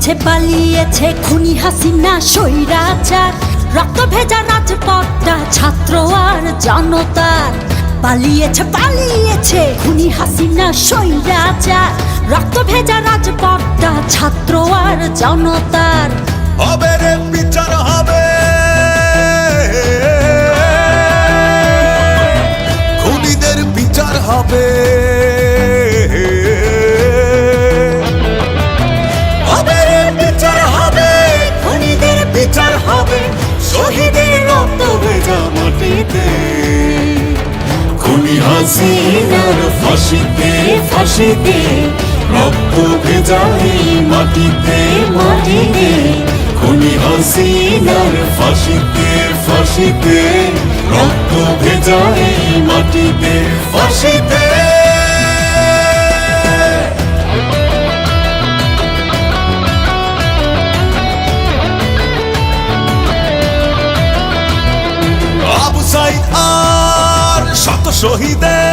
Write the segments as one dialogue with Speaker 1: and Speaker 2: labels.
Speaker 1: পালিয়েছে পালিয়েছে খুনি হাসিনা সৈরাচার রক্ত ভেজা রাজপথটা ছাত্র আর জনতার। পালিয়েছে পালিয়েছে খুনি হাসিনা সৈরাচার রক্ত ভেজা রাজপথটা ছাত্র আর জনতার।
Speaker 2: হবে। খুনিদের বিচার হবে। শহীদের রক্ত ভেজা মাটিতে। খুনি হাসিনার ফাঁসিতে ফাঁসিতে, রক্ত ভেজা মাটিতে মাটিতে। খুনি হাসিনার ফাঁসিতে ফাঁসিতে, রক্ত ভেজা মাটিতে, ফাঁসিতে। শহীদের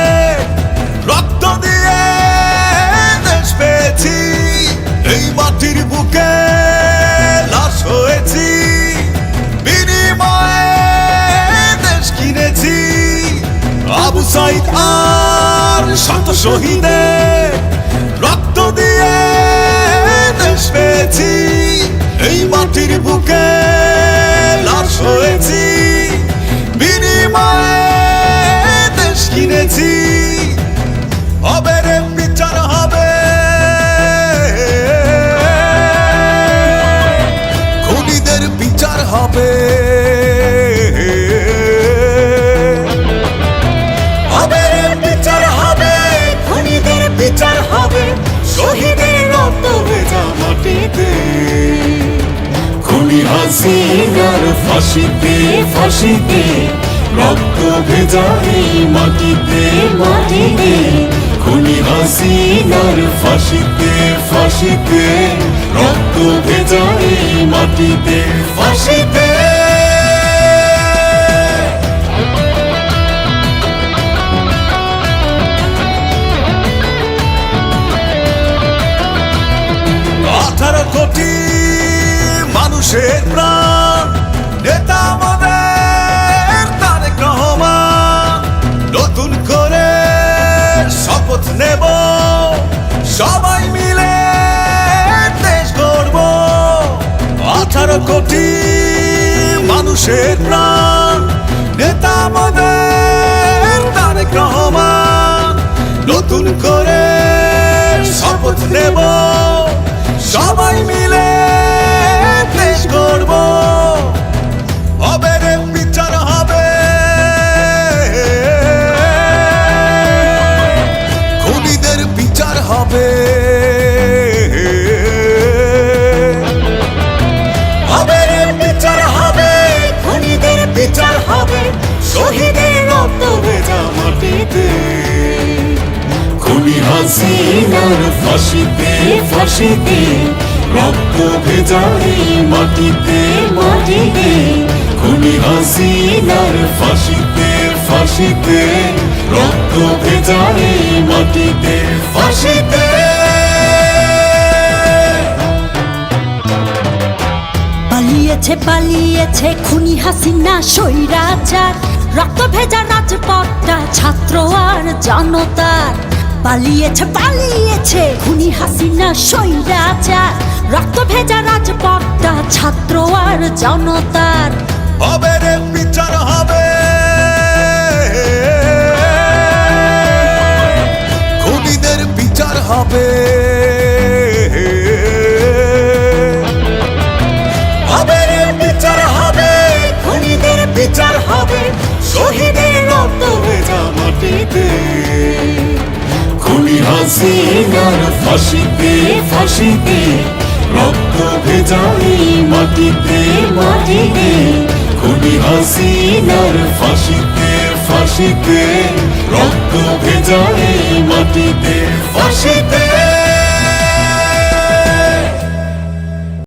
Speaker 2: ফাঁসিতে ফাঁসিতে, রক্ত ভেজা এই মাটিতে মাটিতে, খুনি হাসিনার ফাঁসিতে ফাঁসিতে, রক্ত ভেজা এই মাটিতে, ফাঁসিতে। আঠারো কোটি মানুষের প্রাণ আঠারো কোটি মানুষের প্রাণ। নেতা আমাদের তারেক রহমান, নতুন করে শপথ নেব। সবাই মিলে দেশ গড়ব হবে বিচার হবে। বিচার হবে। হাসিনার ফাঁসিতে ফাঁসিতে, রক্ত ভেজা মাটিতে মাটিতে, খুনি হাসিনার ফাঁসিতে ফাঁসিতে, রক্ত ভেজা মাটিতে, ফাঁসিতে।
Speaker 1: পালিয়েছে পালিয়েছে খুনি হাসিনা সৈরাচার রক্ত ভেজা রাজপথটা ছাত্র আর জনতার। পালিয়েছে পালিয়েছে। খুনি হাসিনা সৈরাচার রক্ত ভেজা রাজপথটা ছাত্র আর জনতার।
Speaker 2: হবে রে, বিচার হবে। হাসিনার ফাঁসিতে ফাঁসিতে রক্ত ভেজাই মাটিতে মাটিতে। খুনি হাসিনার ফাঁসিতে ফাঁসিতে রক্ত ভেজাই মাটিতে ফাঁসিতে